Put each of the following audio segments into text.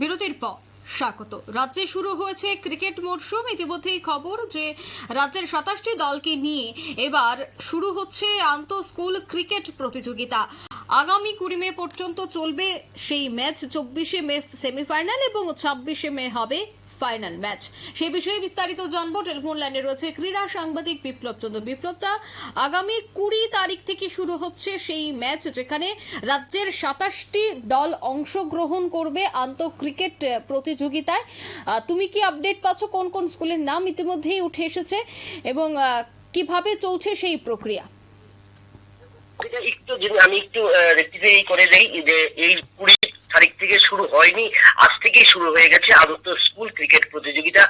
বিরতির পর স্বাগত। রাজ্যে শুরু হয়েছে ক্রিকেট মরশুম। ইতিমধ্যেই খবর যে রাজ্যের সাতাশটি দলকে নিয়ে এবার শুরু হচ্ছে আন্ত স্কুল ক্রিকেট প্রতিযোগিতা। আগামী কুড়ি মে পর্যন্ত চলবে সেই ম্যাচ। চব্বিশে মে সেমিফাইনাল এবং ছাব্বিশে মে হবে ফাইনাল ম্যাচ। সে বিষয়ে বিস্তারিত জানব। টেলিফোন লাইনে রয়েছে ক্রীড়া সাংবাদিক বিপ্লব চন্দ্র। বিপ্লবদা আগামী কুড়ি তারিখ থেকে শুরু হচ্ছে সেই ম্যাচ যেখানে রাজ্যের সাতাশটি দল অংশগ্রহণ করবে আন্ত ক্রিকেট প্রতিযোগিতায় তুমি কি আপডেট পাচ্ছ? কোন কোন স্কুলের নাম ইতিমধ্যেই উঠে এসেছে এবং কীভাবে চলছে সেই প্রক্রিয়া? একটু আমি একটু করে দেই যে এই কুড়ি তারিখ থেকে শুরু হয়নি, আজ থেকেই শুরু হয়ে গেছে আদত্ত স্কুল ক্রিকেট প্রতিযোগিতা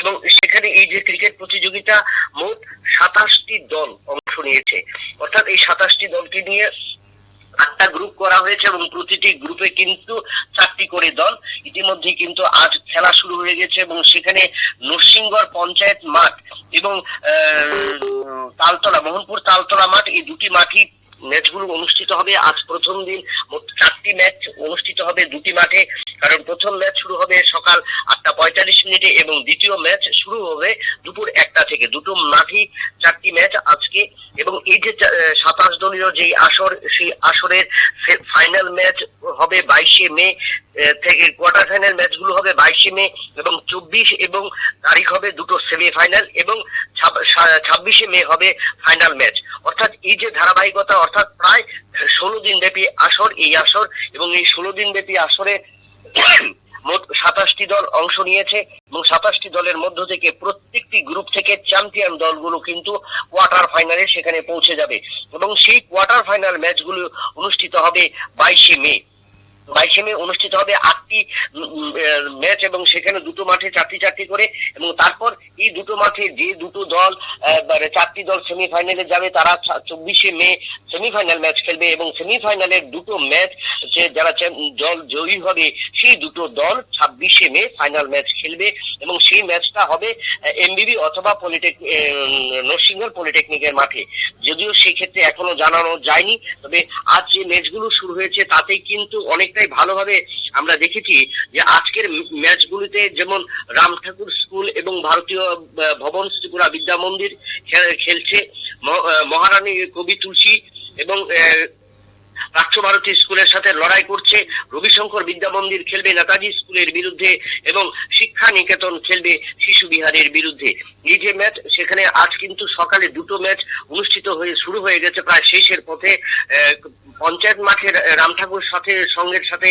এবং সেখানে এই যে ক্রিকেট প্রতিযোগিতা মোট সাতাশটি দল অংশ নিয়েছে। অর্থাৎ এই সাতাশটি দলকে নিয়ে আটটা গ্রুপ করা হয়েছে এবং প্রতিটি গ্রুপে কিন্তু চারটি করে দল। ইতিমধ্যে কিন্তু আজ খেলা শুরু হয়ে গেছে এবং সেখানে নরসিংগড় পঞ্চায়েত মাঠ এবং তালতলা, মোহনপুর তালতলা মাঠ এই দুটি মাঠই ম্যাচগুলো অনুষ্ঠিত হবে। আজ প্রথম দিন মোট চারটি ম্যাচ অনুষ্ঠিত হবে দুটি মাঠে। কারণ প্রথম ম্যাচ শুরু হবে সকাল আটটা পঁয়তাল্লিশ মিনিটে এবং দ্বিতীয় ম্যাচ শুরু হবে দুপুর একটা থেকে। দুটো মাঠেই চারটি ম্যাচ আজকে এবং এই যে সাতাশ দলীয় যে আসর, সেই আসরের ফাইনাল ম্যাচ হবে বাইশে মে থেকে কোয়ার্টার ফাইনাল ম্যাচগুলো হবে বাইশে মে এবং চব্বিশ এবং তারিখ হবে দুটো সেমিফাইনাল এবং ছাব্বিশে মে হবে ফাইনাল ম্যাচ অর্থাৎ এই যে ধারাবাহিকতা, অর্থাৎ প্রায় ষোলো দিন ব্যাপী আসর এই আসর এবং এই ষোলো দিন ব্যাপী আসরে মোট সাতাশটি দল অংশ নিয়েছে এবং সাতাশটি দলের মধ্য থেকে প্রত্যেকটি গ্রুপ থেকে চ্যাম্পিয়ন দলগুলো কিন্তু কোয়ার্টার ফাইনালে সেখানে পৌঁছে যাবে। এবং সেই কোয়ার্টার ফাইনাল ম্যাচগুলো অনুষ্ঠিত হবে বাইশে মে। বাইশে অনুষ্ঠিত হবে আটটি ম্যাচ এবং সেখানে দুটো মাঠে চারটি চারটি করে এবং তারপর এই দুটো মাঠে যে দুটো দল মানে চারটি দল সেমিফাইনালে যাবে তারা চব্বিশে মে সেমিফাইনাল ম্যাচ খেলবে এবং সেমিফাইনালের দুটো ম্যাচ যে যারা দল জয়ী হবে সেই দুটো দল ছাব্বিশে মে ফাইনাল ম্যাচ খেলবে এবং সেই ম্যাচটা হবে এমবিবি অথবা পলিটেক নরসিংহর পলিটেকনিকের মাঠে। যদিও সেক্ষেত্রে এখনও জানানো যায়নি, তবে আজ যে ম্যাচগুলো শুরু হয়েছে তাতে কিন্তু অনেকটাই ভালোভাবে আমরা দেখেছি যে আজকের ম্যাচগুলিতে যেমন রাম ঠাকুর স্কুল এবং ভারতীয় ভবন ত্রিপুরা বিদ্যা মন্দির খেলছে মহারানী কবি তুলসী এবং প্রাচ্য ভারতী স্কুলের সাথে লড়াই করছে, রবিশঙ্কর বিদ্যা মন্দির খেলবে নেতাজি স্কুলের বিরুদ্ধে এবং শিক্ষা নিকেতন খেলবে শিশু বিহারের বিরুদ্ধে। এই যে ম্যাচ, সেখানে আজ কিন্তু সকালে দুটো ম্যাচ অনুষ্ঠিত হয়ে শুরু হয়ে গেছে প্রায় শেষের পথে। পঞ্চায়েত মাঠের রাম ঠাকুর সাথে, সঙ্গের সাথে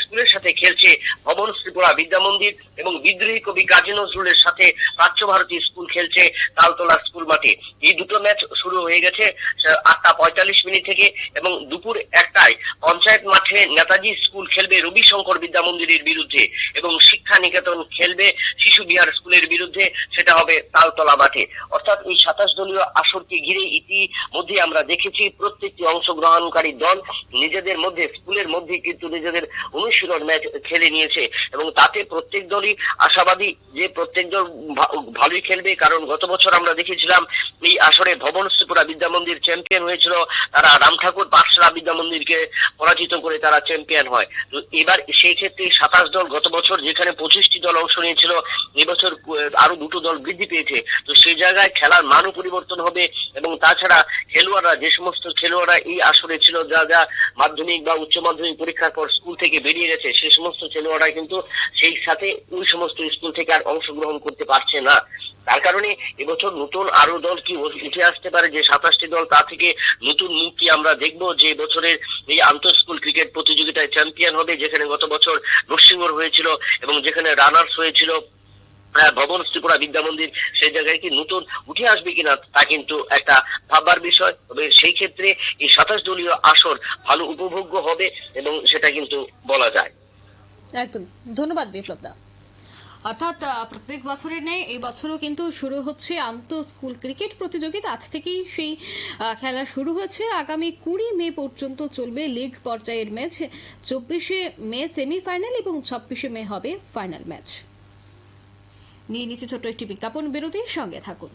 স্কুলের সাথে খেলছে ভবন ত্রিপুরা বিদ্যা মন্দির এবং বিদ্রোহী কবি কাজী নজরুলের সাথে প্রাচ্য ভারতী স্কুল খেলছে তালতলা স্কুল মাঠে। এই দুটো ম্যাচ শুরু হয়ে গেছে আটটা পঁয়তাল্লিশ মিনিট থেকে এবং দুপুর একটায় পঞ্চায়েত মাঠে নেতাজি স্কুল খেলবে, রবিশঙ্কর বিদ্যা মন্দিরের বিরুদ্ধে এবং শিক্ষা নিকেতন খেলবে, শিশু বিহার স্কুলের বিরুদ্ধে, সেটা হবে তালতলা মাঠে। অর্থাৎ এই সাতাশ দলীয় আসরকে ঘিরে ইতিমধ্যে আমরা দেখেছি, প্রত্যেকটি অংশগ্রহণকারী দল নিজেদের মধ্যে, স্কুলের মধ্যে কিন্তু নিজেদের অনুশীলন ম্যাচ খেলে নিয়েছে এবং তাতে প্রত্যেক দলই আশাবাদী যে প্রত্যেক দল ভালোই খেলবে। কারণ গত বছর আমরা দেখেছিলাম, এই আসরে ভবন শ্রীপুরা বিদ্যা মন্দির চ্যাম্পিয়ন হয়েছিল, তারা রাম ঠাকুর পাঠশালা বিদ্যা মন্দিরকে পরাজিত করে তারা চ্যাম্পিয়ন হয়। তো এবার সেই ক্ষেত্রে সাতাশ দল গত বছর যেখানে পঁচিশটি দল অংশ নিয়েছিল, এবছর আরও দুটো দল বৃদ্ধি পেয়েছে। তো সেই জায়গায় খেলার মানও পরিবর্তন হবে এবং তাছাড়া খেলোয়াড়রা, যে সমস্ত খেলোয়াড়রা এই আসরে ছিল, যা যা মাধ্যমিক বা উচ্চ মাধ্যমিক পরীক্ষার পর স্কুল থেকে বেরিয়ে গেছে সেই সমস্ত খেলোয়াড়রা কিন্তু সেই সাথে ওই সমস্ত স্কুল থেকে আর অংশগ্রহণ করতে পারছে না। তার কারণে এবছর নতুন আরও দল কি উঠে আসতে পারে যে সাতাশটি দল তা থেকে নতুন মুখ কি আমরা দেখব যে বছরের এই আন্তঃ স্কুল ক্রিকেট প্রতিযোগিতায় চ্যাম্পিয়ন হবে যেখানে গত বছর নরসিংহর হয়েছিল এবং যেখানে রানার্স হয়েছিল আহ, ভবন ত্রিপুরা বিদ্যা মন্দির সেই জায়গায় কি নতুন উঠে আসবে কিনা তা কিন্তু একটা ভাববার বিষয়। তবে সেই ক্ষেত্রে এই সাতাশ দলীয় আসর ভালো উপভোগ্য হবে এবং সেটা কিন্তু বলা যায়। একদম। ধন্যবাদ বিপ্লবদা। অর্থাৎ প্রত্যেক বছরের ন্যায় এই বছরও কিন্তু শুরু হচ্ছে আন্ত স্কুল ক্রিকেট প্রতিযোগিতা। আজ থেকেই সেই খেলা শুরু হয়েছে। আগামী কুড়ি মে পর্যন্ত চলবে লিগ পর্যায়ের ম্যাচ। চব্বিশে মে সেমিফাইনাল এবং ছাব্বিশে মে হবে ফাইনাল ম্যাচ। নিয়ে নিচ্ছে ছোট্ট একটি বিজ্ঞাপন। বিরতির সঙ্গে থাকুন।